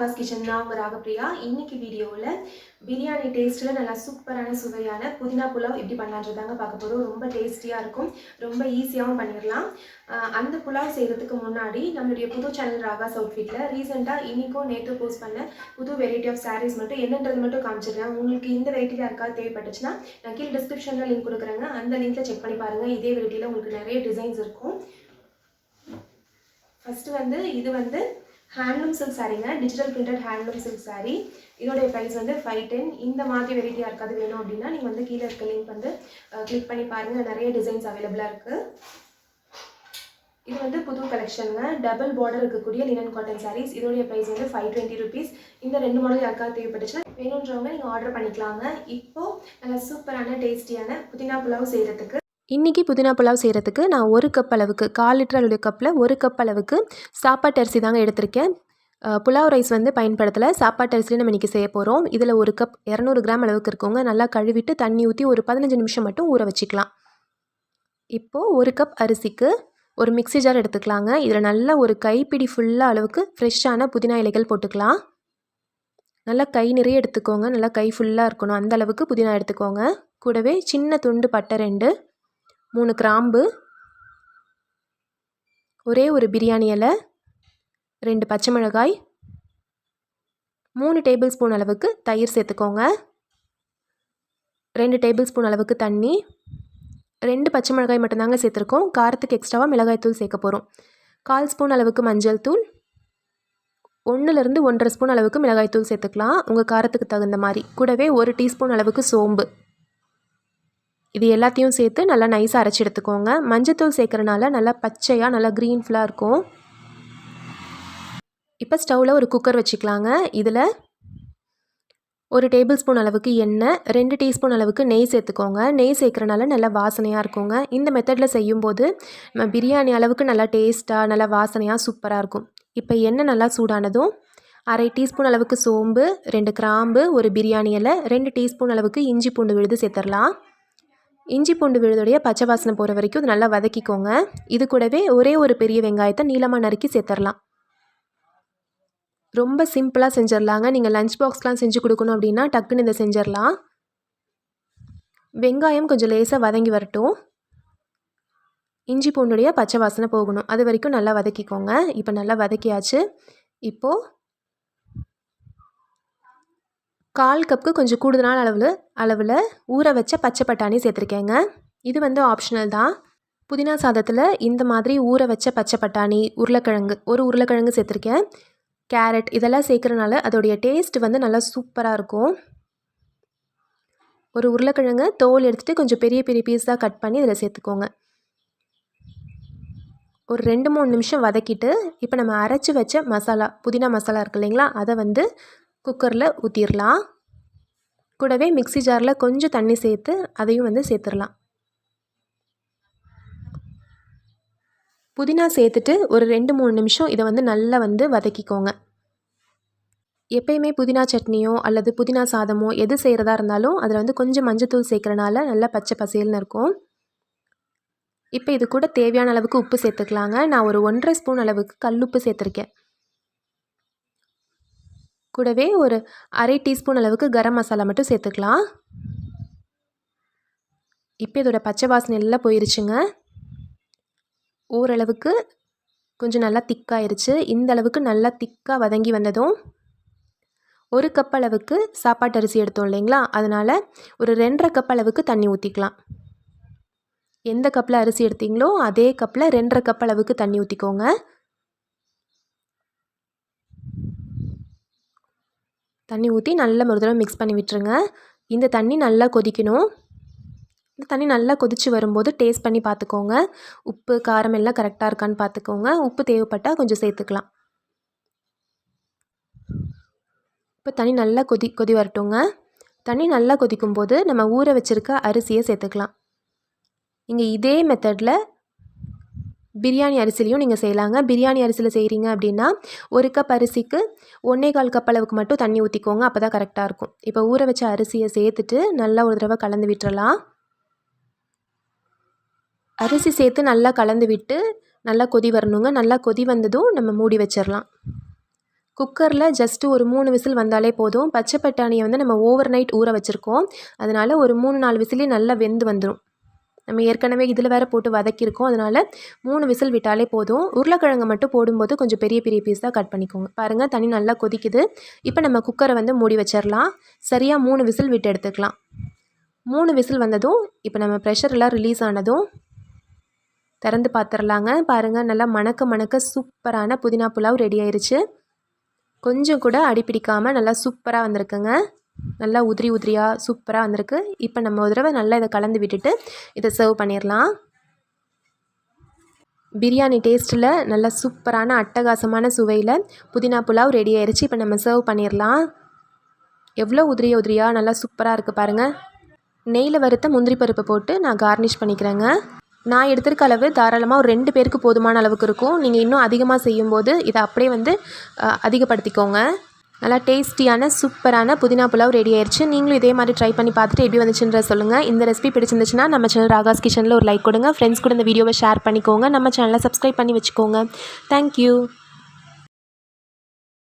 Welcome kitchen நான் உங்கள் ராகப்பிரியா. இன்னைக்கு வீடியோவில் பிரியாணி டேஸ்ட்டில் நல்லா சூப்பரான சுவையான புதினா புலாவ் எப்படி பண்ணலான்றதாங்க பார்க்க போகிறோம் ரொம்ப டேஸ்டியாக இருக்கும். ரொம்ப ஈஸியாகவும் பண்ணிடலாம் அந்த புலாவ் செய்கிறதுக்கு முன்னாடி நம்மளுடைய புது சேனல் ராகாஸ் அவுட்ஃபிட்டில் ரீசெண்டாக இன்றைக்கும் நேற்று போஸ்ட் பண்ண புது வெரைட்டி ஆஃப் சாரீஸ் மட்டும் என்னன்றது மட்டும் காமிச்சிடுறேன். உங்களுக்கு இந்த வெரைட்டியில் யாருக்காவது தேவைப்பட்டுச்சுன்னா நான் கீழே டிஸ்கிரிப்ஷனில் லிங்க் கொடுக்குறேங்க. அந்த லிங்க்கில் செக் பண்ணி பாருங்கள் இதே வெரைட்டியில் உங்களுக்கு நிறைய டிசைன்ஸ் இருக்கும். ஃபஸ்ட்டு வந்து இது வந்து handloom silk சாரீங்க digital printed handloom silk sari இதோடைய ப்ரைஸ் வந்து ஃபைவ் டென் இந்த மாதிரி வெரைட்டி யாருக்காவது வேணும் அப்படின்னா நீங்கள் வந்து கீழே இருக்க லிங்க் வந்து கிளிக் பண்ணி பாருங்கள் நிறைய டிசைன்ஸ் அவைலபிளாக இருக்குது இது வந்து புது கலெக்ஷனுங்க டபுள் பார்டர் இருக்கக்கூடிய லினன் காட்டன் சாரீஸ் இதோடைய ப்ரைஸ் வந்து ஃபைவ் டுவெண்ட்டி ருபீஸ் இந்த ரெண்டு மாடல் யாருக்காவது தேவைப்பட்டுச்சுன்னா வேணுன்றவங்க நீங்கள் ஆர்டர் பண்ணிக்கலாங்க. இப்போது நல்லா சூப்பரான டேஸ்டியான புதினா புலாவ் செய்கிறதுக்கு இன்றைக்கி புதினா புலாவ் செய்கிறதுக்கு நான் ஒரு கப் அளவுக்கு கால் லிட்டர் அளவு கப்பில் ஒரு கப் அளவுக்கு சாப்பாட்டு அரிசி தாங்க எடுத்திருக்கேன். புலாவ் ரைஸ் வந்து பயன்படுத்தலை. சாப்பாட்டு அரிசியில் நம்ம இன்றைக்கி செய்ய போகிறோம் இதில் ஒரு கப் இரநூறு கிராம் அளவுக்கு இருக்கவங்க நல்லா கழுவிட்டு தண்ணி ஊற்றி ஒரு பதினஞ்சு நிமிஷம் மட்டும் ஊற வச்சுக்கலாம். இப்போது ஒரு கப் அரிசிக்கு ஒரு மிக்ஸி ஜார் எடுத்துக்கலாங்க. இதில் நல்லா ஒரு கைப்பிடி ஃபுல்லாக அளவுக்கு ஃப்ரெஷ்ஷான புதினா இலைகள் போட்டுக்கலாம். நல்லா கை நிறைய எடுத்துக்கோங்க. நல்லா கை ஃபுல்லாக இருக்கணும். அந்த அளவுக்கு புதினா எடுத்துக்கோங்க. கூடவே சின்ன துண்டு பட்டை ரெண்டு மூணு கிராம்பு ஒரே ஒரு பிரியாணி இலை ரெண்டு பச்சை மிளகாய் மூணு டேபிள் ஸ்பூன் அளவுக்கு தயிர் சேர்த்துக்கோங்க. ரெண்டு டேபிள் ஸ்பூன் அளவுக்கு தண்ணி ரெண்டு பச்சை மிளகாய் மட்டும்தாங்க சேர்த்துருக்கோம். காரத்துக்கு எக்ஸ்ட்ராவாக மிளகாய் தூள் சேர்க்க போகிறோம் கால் ஸ்பூன் அளவுக்கு மஞ்சள் தூள் ஒன்றுலேருந்து ஒன்றரை ஸ்பூன் அளவுக்கு மிளகாய் தூள் சேர்த்துக்கலாம். உங்கள் காரத்துக்கு தகுந்த மாதிரி. கூடவே ஒரு டீஸ்பூன் அளவுக்கு சோம்பு. இது எல்லாத்தையும் சேர்த்து நல்லா நைஸாக அரைச்சி எடுத்துக்கோங்க. மஞ்சத்தூள் சேர்க்குறனால நல்லா பச்சையாக நல்லா க்ரீன் ஃபுல்லாக இருக்கும். இப்போ ஸ்டவ்வில் ஒரு குக்கர் வச்சுக்கலாங்க. இதில் ஒரு டேபிள் ஸ்பூன் அளவுக்கு எண்ணெய் ரெண்டு டீஸ்பூன் அளவுக்கு நெய் சேர்த்துக்கோங்க. நெய் சேர்க்குறனால நல்லா வாசனையாக இருக்குங்க. இந்த மெத்தடில் செய்யும்போது நம்ம பிரியாணி அளவுக்கு நல்லா டேஸ்ட்டாக நல்லா வாசனையாக சூப்பராக இருக்கும். இப்போ எண்ணெய் நல்லா சூடானதும் அரை டீஸ்பூன் அளவுக்கு சோம்பு ரெண்டு கிராம்பு ஒரு பிரியாணி இலை ரெண்டு டீஸ்பூன் அளவுக்கு இஞ்சி பூண்டு விழுது சேர்த்துடலாம். இஞ்சி பூண்டு விழுதுடைய பச்சை வாசனை போகிற வரைக்கும் இது நல்லா வதக்கிக்கோங்க. இது கூடவே ஒரே ஒரு பெரிய வெங்காயத்தை நீளமாக நறுக்கி சேர்த்துடலாம் ரொம்ப சிம்பிளாக செஞ்சிடலாங்க நீங்கள் லஞ்ச் பாக்ஸ்லாம் செஞ்சு கொடுக்கணும் அப்படின்னா டக்குன்னு இதை செஞ்சிடலாம் வெங்காயம் கொஞ்சம் லேசாக வதங்கி வரட்டும். இஞ்சி பூண்டுடைய பச்சை வாசனை போகணும். அது வரைக்கும் நல்லா வதக்கிக்கோங்க. இப்போ நல்லா வதக்கியாச்சு. இப்போது கால் கப்புக்கு கொஞ்சம் கூடுதலான அளவில் அளவில் ஊற வச்ச பச்சை பட்டாணி சேர்த்துருக்கேங்க. இது வந்து ஆப்ஷனல் தான். புதினா சாதத்தில் இந்த மாதிரி ஊற வச்ச பச்சை பட்டாணி உருளைக்கிழங்கு ஒரு உருளைக்கிழங்கு சேர்த்துருக்கேன். கேரட் இதெல்லாம் சேர்க்குறனால அதோடைய டேஸ்ட் வந்து நல்லா சூப்பராக இருக்கும். ஒரு உருளைக்கிழங்கு தோல் எடுத்துகிட்டு கொஞ்சம் பெரிய பெரிய பீஸாக கட் பண்ணி இதில் சேர்த்துக்கோங்க. ஒரு ரெண்டு மூணு நிமிஷம் வதக்கிட்டு இப்போ நம்ம அரைச்சி வச்ச மசாலா புதினா மசாலா இருக்கு இல்லைங்களா அதை வந்து குக்கரில் ஊற்றிடலாம் கூடவே மிக்ஸி ஜாரில் கொஞ்சம் தண்ணி சேர்த்து அதையும் வந்து சேர்த்துடலாம் புதினா சேர்த்துட்டு ஒரு ரெண்டு மூணு நிமிஷம் இதை வந்து நல்லா வந்து வதக்கிக்கோங்க. எப்பயுமே புதினா சட்னியோ அல்லது புதினா சாதமோ எது செய்கிறதா இருந்தாலும் அதில் வந்து கொஞ்சம் மஞ்சத்தூள் சேர்க்குறனால நல்லா பச்சை பசேல்னு இருக்கும். இப்போ இது கூட தேவையான அளவுக்கு உப்பு சேர்த்துக்கலாங்க. நான் ஒரு ஒன்றரை ஸ்பூன் அளவுக்கு கல்லுப்பு சேர்த்துருக்கேன். கூடவே ஒரு அரை டீஸ்பூன் அளவுக்கு கரம் மசாலா மட்டும் சேர்த்துக்கலாம். இப்போ இதோட பச்சை வாசனை எல்லாம் போயிருச்சுங்க. ஓரளவுக்கு கொஞ்சம் நல்லா திக்காயிருச்சு. இந்த அளவுக்கு நல்லா திக்காக வதங்கி வந்ததும் ஒரு கப் அளவுக்கு சாப்பாட்டு அரிசி எடுத்தோம் இல்லைங்களா? அதனால் ஒரு ரெண்டரை கப் அளவுக்கு தண்ணி ஊற்றிக்கலாம் எந்த கப்பில் அரிசி எடுத்தீங்களோ அதே கப்பில் ரெண்டரை கப் அளவுக்கு தண்ணி ஊற்றிக்கோங்க தண்ணி ஊற்றி நல்லா ஒரு தடவை மிக்ஸ் பண்ணி விட்டுருங்க. இந்த தண்ணி நல்லா கொதிக்கணும். இந்த தண்ணி நல்லா கொதித்து வரும்போது டேஸ்ட் பண்ணி பார்த்துக்கோங்க. உப்பு காரம் எல்லாம் கரெக்டாக இருக்கான்னு பார்த்துக்கோங்க. உப்பு தேவைப்பட்டால் கொஞ்சம் சேர்த்துக்கலாம். இப்போ தண்ணி நல்லா கொதி கொதி வரட்டுங்க. தண்ணி நல்லா கொதிக்கும் போது நம்ம ஊற வச்சுருக்க அரிசியை சேர்த்துக்கலாம். இங்கே இதே மெத்தடில் பிரியாணி அரிசிலையும் நீங்கள் செய்யலாங்க. பிரியாணி அரிசியில் செய்கிறீங்க அப்படின்னா ஒரு கப் அரிசிக்கு ஒன்றே கால் கப் அளவுக்கு மட்டும் தண்ணி ஊற்றிக்கோங்க அப்போ தான் கரெக்டாக இருக்கும். இப்போ ஊற வச்ச அரிசியை சேர்த்துட்டு நல்லா ஒரு தடவை கலந்து விட்டுறலாம். அரிசி சேர்த்து நல்லா கலந்து விட்டு நல்லா கொதி வரணுங்க. நல்லா கொதி வந்ததும் நம்ம மூடி வச்சிடலாம் குக்கரில் ஜஸ்ட்டு ஒரு மூணு விசில் வந்தாலே போதும். பச்சை பட்டாணியை வந்து நம்ம ஓவர் நைட் ஊற வச்சுருக்கோம். அதனால் ஒரு மூணு நாலு விசிலே நல்லா வெந்து வந்துடும் நம்ம ஏற்கனவே இதில் வேறு போட்டு வதக்கியிருக்கோம். அதனால் மூணு விசில் விட்டாலே போதும். உருளைக்கிழங்கு மட்டும் போடும்போது கொஞ்சம் பெரிய பெரிய பீஸாக கட் பண்ணிக்கோங்க. பாருங்கள் தண்ணி நல்லா கொதிக்குது. இப்போ நம்ம குக்கரை வந்து மூடி வச்சிடலாம் சரியாக மூணு விசில் விட்டு எடுத்துக்கலாம். மூணு விசில் வந்ததும் இப்போ நம்ம ப்ரெஷர் எல்லாம் ரிலீஸ் ஆனதும் திறந்து பார்த்துடலாங்க பாருங்கள் நல்லா மணக்க மணக்க சூப்பரான புதினா புலாவ் ரெடி ஆயிடுச்சு கொஞ்சம் கூட அடிப்பிடிக்காமல் நல்லா சூப்பராக வந்திருக்குங்க. நல்லா உதிரி உதிரியாக சூப்பராக வந்திருக்கு. இப்போ நம்ம ஒரு தடவை நல்லா இதை கலந்து விட்டுட்டு இதை சர்வ் பண்ணிடலாம் பிரியாணி டேஸ்ட்டில் நல்ல சூப்பரான அட்டகாசமான சுவையில் புதினா புலாவ் ரெடி ஆயிடுச்சு இப்போ நம்ம சர்வ் பண்ணிடலாம் எவ்வளோ உதிரி உதிரியாக நல்லா சூப்பராக இருக்குது பாருங்கள் நெய்யில் வறுத்த முந்திரி பருப்பு போட்டு நான் கார்னிஷ் பண்ணிக்கிறேங்க. நான் எடுத்திருக்க அளவு தாராளமாக ஒரு ரெண்டு பேருக்கு போதுமான அளவுக்கு இருக்கும். நீங்கள் இன்னும் அதிகமாக செய்யும்போது இதை அப்படியே வந்து அதிகப்படுத்திக்கோங்க. நல்லா டேஸ்டியான சூப்பரான புதினா புலாவ் ரெடி ஆயிடுச்சு நீங்களும் இதே மாதிரி ட்ரை பண்ணி பார்த்துட்டு எப்படி வந்துச்சுன்ற சொல்லுங்கள் இந்த ரெசிபி பிடிச்சிருந்துச்சுன்னா நம்ம சேனல் ராகாஸ் கிச்சனில் ஒரு லைக் கொடுங்க. ஃப்ரெண்ட்ஸ் கூட இந்த வீடியோவை ஷேர் பண்ணிக்கோங்க. நம்ம சேனலை சப்ஸ்கிரைப் பண்ணி வச்சுக்கோங்க. தேங்க்யூ